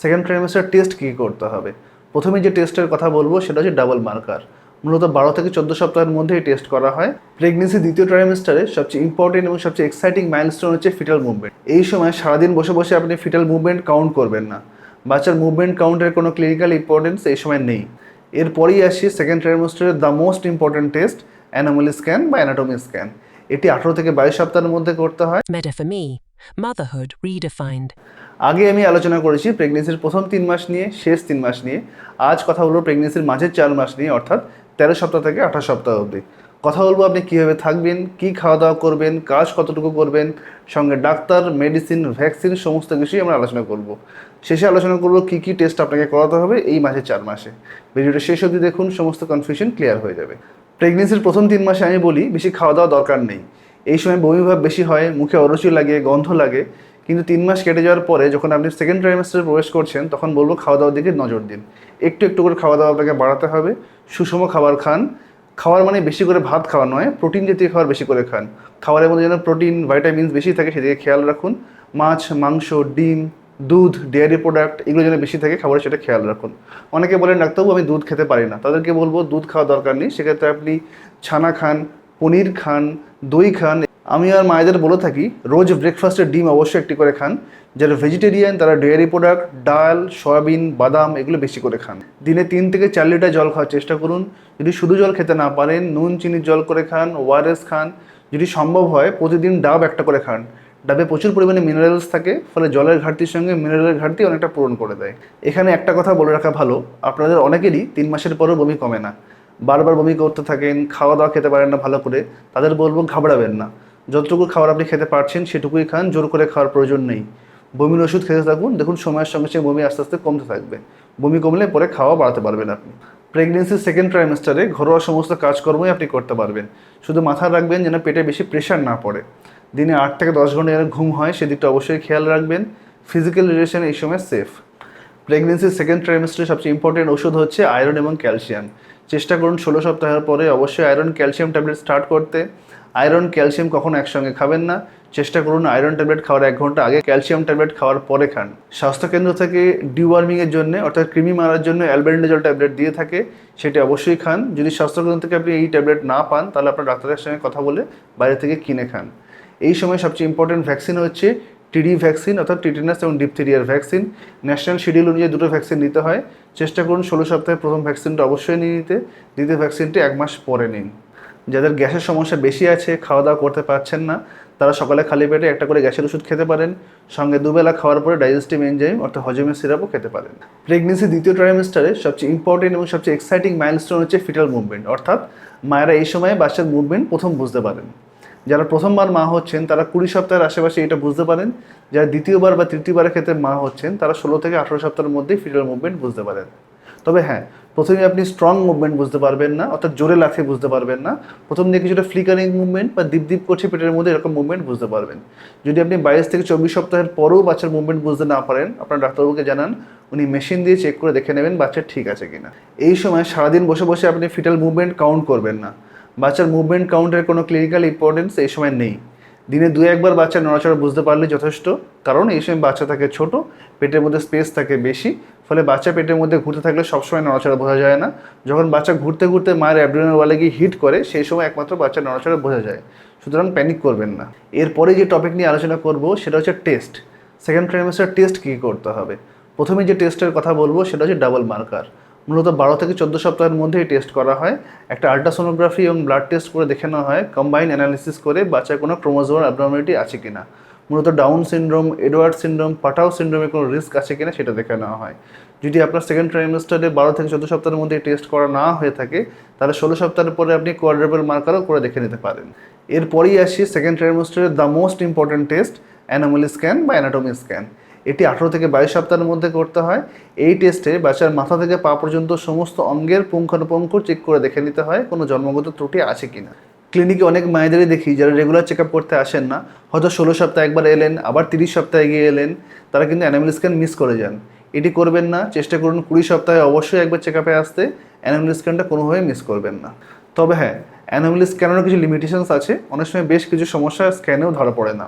Second trimester test কী করতে হবে? প্রথমে যে টেস্টের কথা বলব সেটা হচ্ছে ডাবল মার্কার মূলত বারো থেকে চোদ্দ সপ্তাহের মধ্যে এই টেস্ট করা হয়। প্রেগনেন্সি দ্বিতীয় ট্রাইমেস্টারে সবচেয়ে ইম্পর্টেন্ট এবং সবচেয়ে এক্সাইটিং মাইলস্টোন হচ্ছে ফিটাল মুভমেন্ট এই সময় সারাদিন বসে বসে আপনি ফিটাল মুভমেন্ট কাউন্ট করবেন না। বাচ্চার মুভমেন্ট কাউন্টের কোনো ক্লিনিক্যাল ইম্পর্টেন্স এই সময় নেই। এরপরেই আসি second ট্রাইমেস্টারের the most important test anomaly scan বা অ্যানাটমি স্ক্যান এটি আঠারো থেকে বাইশ সপ্তাহের মধ্যে করতে হয়। Motherhood redefined. আগে আমি আলোচনা করেছি প্রেগনেন্সির প্রথম তিন মাস নিয়ে, শেষ তিন মাস নিয়ে। আজ কথা বলব প্রেগনেন্সির মাঝের চার মাস নিয়ে, অর্থাৎ তেরো সপ্তাহ থেকে আঠাশ সপ্তাহ অবধি। কথা বলব আপনি কীভাবে থাকবেন, কী খাওয়া দাওয়া করবেন, কাজ কতটুকু করবেন, সঙ্গে ডাক্তার মেডিসিন ভ্যাকসিন সমস্ত কিছুই আমরা আলোচনা করব। শেষে আলোচনা করব কি কি টেস্ট আপনাকে করাতে হবে এই মাঝে চার মাসে। ভিডিওটা শেষ অবধি দেখুন, সমস্ত কনফিউশন ক্লিয়ার হয়ে যাবে। প্রেগনেন্সির প্রথম তিন মাসে আমি বলি, বেশি খাওয়া দাওয়া দরকার নেই। এই সময় বমিভাব বেশি হয়, মুখে অরুচি লাগে, গন্ধ লাগে। কিন্তু তিন মাস কেটে যাওয়ার পরে যখন আপনি সেকেন্ড ট্রাইমেস্টারে প্রবেশ করছেন, তখন বলব খাওয়া দাওয়ার দিকে নজর দিন। একটু একটু করে খাওয়া দাওয়া আপনাকে বাড়াতে হবে। সুষম খাবার খান। খাওয়ার মানে বেশি করে ভাত খাওয়া নয়, প্রোটিন জাতীয় খাবার বেশি করে খান। খাবারের মধ্যে যেন প্রোটিন ভাইটামিনস বেশি থাকে সেদিকে খেয়াল রাখুন। মাছ, মাংস, ডিম, দুধ ডেয়ারি প্রোডাক্ট এগুলো যেন বেশি থাকে খাবারের সেটা খেয়াল রাখুন। অনেকে বলেন, ডাক্তারবাবু, আমি দুধ খেতে পারি না। তাদেরকে বলব, দুধ খাওয়া দরকার নেই। সেক্ষেত্রে আপনি ছানা খান পনির খান, দই খান। আমি আর মায়েদের বলে থাকি, রোজ ব্রেকফাস্টে ডিম অবশ্যই একটি করে খান। যারা ভেজিটেরিয়ান তারা ডেয়ারি প্রোডাক্ট ডাল, সয়াবিন, বাদাম, এগুলো বেশি করে খান। দিনে তিন থেকে চার লিটার জল খাওয়ার চেষ্টা করুন। যদি শুধু জল খেতে না পারেন, নুন চিনির জল করে খান ওআরএস খান। যদি সম্ভব হয়, প্রতিদিন ডাব একটা করে খান। ডাবে প্রচুর পরিমাণে মিনারেলস থাকে, ফলে জলের ঘাটতির সঙ্গে মিনারেলের ঘাটতি অনেকটা পূরণ করে দেয়। এখানে একটা কথা বলে রাখা ভালো, আপনাদের অনেকেরই তিন মাসের পরও বমি কমে না। বারবার বমি করতে থাকেন, খাওয়া দাওয়া খেতে পারেন না ভালো করে, তাদের বলব ঘাবড়াবেন না। যতটুকু খাবার আপনি খেতে পারছেন, সেটুকুই খান, জোর করে খাওয়ার প্রয়োজন নেই। বমির ওষুধ খেতে থাকুন, দেখুন সময়ের সঙ্গে সঙ্গে বমি আস্তে আস্তে কমতে থাকবে। বমি কমলে পরে খাওয়া বাড়াতে পারবেন আপনি। প্রেগনেন্সির সেকেন্ড ট্রাইমেস্টারে ঘরোয়া সমস্ত কাজকর্মই আপনি করতে পারবেন। শুধু মাথায় রাখবেন যেন পেটে বেশি প্রেশার না পড়ে। দিনে আট থেকে দশ ঘণ্টা যেন ঘুম হয়, সেদিকটা অবশ্যই খেয়াল রাখবেন। ফিজিক্যাল রিলেশন এই সময় সেফ প্রেগনেন্সির সেকেন্ড ট্রাইমেস্টারে সবচেয়ে ইম্পর্টেন্ট ওষুধ হচ্ছে আয়রন এবং ক্যালসিয়াম চেষ্টা করুন ষোলো সপ্তাহের পরে অবশ্যই আয়রন ক্যালসিয়াম ট্যাবলেট স্টার্ট করতে। আয়রন ক্যালসিয়াম কখনো একসঙ্গে খাবেন না। চেষ্টা করুন আয়রন ট্যাবলেট খাওয়ার এক ঘণ্টা আগে ক্যালসিয়াম ট্যাবলেট খাওয়ার পরে খান। স্বাস্থ্যকেন্দ্র থেকে ডিওয়ার্মিংয়ের জন্য, অর্থাৎ কৃমি মারার জন্য অ্যালবেন্ডাজল ট্যাবলেট দিয়ে থাকে, সেটি অবশ্যই খান। যদি স্বাস্থ্যকেন্দ্র থেকে আপনি এই ট্যাবলেট না পান, তাহলে আপনার ডাক্তারের সঙ্গে কথা বলে বাইরে থেকে কিনে খান। এই সময় সবচেয়ে ইম্পর্টেন্ট ভ্যাকসিন হচ্ছে টিডি ভ্যাকসিন অর্থাৎ টিটেনাস এবং ডিপথেরিয়ার ভ্যাকসিন ন্যাশনাল শিডিউল অনুযায়ী দুটো ভ্যাকসিন নিতে হয়। চেষ্টা করুন ষোলো সপ্তাহে প্রথম ভ্যাকসিনটা অবশ্যই নিয়ে নিতে। দ্বিতীয় ভ্যাকসিনটি এক মাস পরে নিন। যাদের গ্যাসের সমস্যা বেশি আছে, খাওয়া দাওয়া করতে পারছেন না, তারা সকালে খালি পেটে একটা করে গ্যাসের ওষুধ খেতে পারেন। সঙ্গে দুবেলা খাওয়ার পরে ডাইজেস্টিভ এনজাইম অর্থাৎ হজমের সিরাপও খেতে পারেন। প্রেগনেন্সি দ্বিতীয় ট্রাইমেস্টারে সবচেয়ে ইম্পর্টেন্ট এবং সবচেয়ে এক্সাইটিং মাইলস্টোন হচ্ছে ফিটাল মুভমেন্ট অর্থাৎ মায়েরা এই সময়ে বাচ্চার মুভমেন্ট প্রথম বুঝতে পারেন। যারা প্রথমবার মা হচ্ছেন, তারা কুড়ি সপ্তাহের আশেপাশে এটা বুঝতে পারেন। যারা দ্বিতীয়বার বা তৃতীয়বারের ক্ষেত্রে মা হচ্ছেন, তারা ষোলো থেকে আঠেরো সপ্তাহের মধ্যেই ফিটাল মুভমেন্ট বুঝতে পারেন। তবে হ্যাঁ প্রথমে আপনি স্ট্রং মুভমেন্ট বুঝতে পারবেন না, অর্থাৎ জোরে লাথে বুঝতে পারবেন না। প্রথম দিকে কিছুটা ফ্লিকারিং মুভমেন্ট বা দীপ দীপ করছে পেটের মধ্যে, এরকম মুভমেন্ট বুঝতে পারবেন। যদি আপনি বাইশ থেকে চব্বিশ সপ্তাহের পরেও বাচ্চার মুভমেন্ট বুঝতে না পারেন, আপনার ডাক্তারবাবুকে জানান, উনি মেশিন দিয়ে চেক করে দেখে নেবেন বাচ্চা ঠিক আছে কিনা। এই সময় সারাদিন বসে বসে আপনি ফিটাল মুভমেন্ট কাউন্ট করবেন না। বাচ্চার মুভমেন্ট কাউন্টের কোনো ক্লিনিক্যাল ইম্পর্টেন্স এই সময় নেই। দিনে দু একবার বাচ্চার নড়াচড়া বুঝতে পারলে যথেষ্ট, কারণ এই সময় বাচ্চা থাকে ছোট, পেটের মধ্যে স্পেস থাকে বেশি, ফলে বাচ্চা পেটের মধ্যে ঘুরতে থাকলে সবসময় নড়াচড়া বোঝা যায় না। যখন বাচ্চা ঘুরতে ঘুরতে মায়ের অ্যাবডোমিনাল ওয়ালে গিয়ে হিট করে, সেই সময় একমাত্র বাচ্চার নড়াচড়া বোঝা যায়। সুতরাং প্যানিক করবেন না। এরপরে যে টপিক নিয়ে আলোচনা করব, সেটা হচ্ছে টেস্ট সেকেন্ড ট্রাইমেস্টার টেস্ট কী করতে হবে? প্রথমে যে টেস্টের কথা বলব, সেটা হচ্ছে ডাবল মার্কার মূলত বারো থেকে চোদ্দ সপ্তাহের মধ্যেই টেস্ট করা হয়। একটা আল্ট্রাসোনোগ্রাফি এবং ব্লাড টেস্ট করে দেখে নেওয়া হয় কম্বাইন অ্যানালিসিস করে বাচ্চার কোনো ক্রোমোজোমাল অ্যাবনর্মালিটি আছে কিনা। মূলত Down syndrome Edward syndrome Patau সিনড্রোমের কোনো রিস্ক আছে কিনা সেটা দেখে নেওয়া হয়। যদি আপনার সেকেন্ড ট্রাইমেস্টারে বারো থেকে চোদ্দ সপ্তাহের মধ্যে টেস্ট করা না হয়ে থাকে, তাহলে ষোলো সপ্তাহের পরে আপনি কোয়াড্রেবল মার্কারও করে দেখে নিতে পারেন। এরপরেই আসি second ট্রাইমেস্টারের the most important test anomaly scan বা অ্যানাটমি স্ক্যান এটি আঠেরো থেকে বাইশ সপ্তাহের মধ্যে করতে হয়। এই টেস্টে বাচ্চার মাথা থেকে পা পর্যন্ত সমস্ত অঙ্গের পুঙ্খানুপুঙ্খ চেক করে দেখে নিতে হয়, কোনো জন্মগত ত্রুটি আছে কি না ক্লিনিকে অনেক মায়েদেরই দেখি যারা রেগুলার চেক করতে আসেন না, হয়তো ষোলো সপ্তাহে একবার এলেন, আবার তিরিশ সপ্তাহে গিয়ে এলেন, তারা কিন্তু অ্যানামিল স্ক্যান মিস করে যান। এটি করবেন না, চেষ্টা করুন কুড়ি সপ্তাহে অবশ্যই একবার চেক আপে আসতে অ্যানামিল স্ক্যানটা কোনোভাবে মিস করবেন না। তবে হ্যাঁ অ্যানামিল স্ক্যানেরও কিছু লিমিটেশনস আছে, অনেক সময় বেশ কিছু সমস্যা স্ক্যানেও ধরা পড়ে না।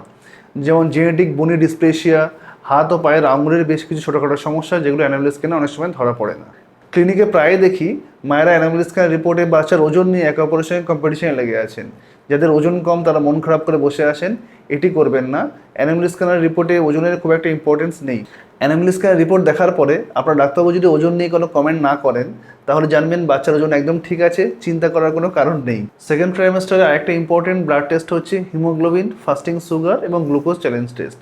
যেমন জেনেটিক বনি ডিসপ্লেশিয়া হাত ও পায়ের আঙুলের বেশ কিছু ছোটোখাটো সমস্যা যেগুলো অ্যানাবল স্ক্যানে অনেক সময় ধরা পড়ে না। ক্লিনিকে প্রায় দেখি মায়েরা অ্যানাবল স্ক্যান রিপোর্টে বাচ্চার ওজন নিয়ে একে অপরের সঙ্গে কম্পিটিশনে লেগে আছেন। যাদের ওজন কম, তারা মন খারাপ করে বসে আসেন। এটি করবেন না। অ্যানাবল স্ক্যানের রিপোর্টে ওজনের খুব একটা ইম্পর্টেন্স নেই। অ্যানাবল স্ক্যানের রিপোর্ট দেখার পরে আপনার ডাক্তারবাবু যদি ওজন নিয়ে কোনো কমেন্ট না করেন, তাহলে জানবেন বাচ্চার ওজন একদম ঠিক আছে, চিন্তা করার কোনো কারণ নেই। সেকেন্ড ট্রাইমাস্টারে আরেকটা ইম্পর্টেন্ট ব্লাড টেস্ট হচ্ছে হিমোগ্লোবিন ফাস্টিং সুগার এবং গ্লুকোজ চ্যালেঞ্জ টেস্ট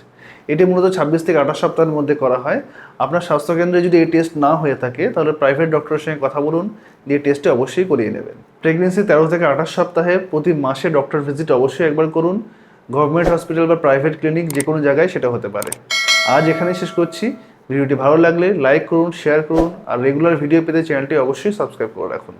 এটি মূলত ছাব্বিশ থেকে আঠাশ সপ্তাহের মধ্যে করা হয়। আপনার স্বাস্থ্যকেন্দ্রে যদি এই টেস্ট না হয়ে থাকে, তাহলে প্রাইভেট ডক্টরের সঙ্গে কথা বলুন, দিয়ে টেস্টটি অবশ্যই করিয়ে নেবেন। প্রেগনেন্সি তেরো থেকে আঠাশ সপ্তাহে প্রতি মাসে ডক্টর ভিজিট অবশ্যই একবার করুন। গভর্নমেন্ট হসপিটাল বা প্রাইভেট ক্লিনিক যে কোনো জায়গায় সেটা হতে পারে। আজ এখানে শেষ করছি। ভিডিওটি ভালো লাগলে লাইক করুন শেয়ার করুন, আর রেগুলার ভিডিও পেতে চ্যানেলটি অবশ্যই সাবস্ক্রাইব করে রাখুন।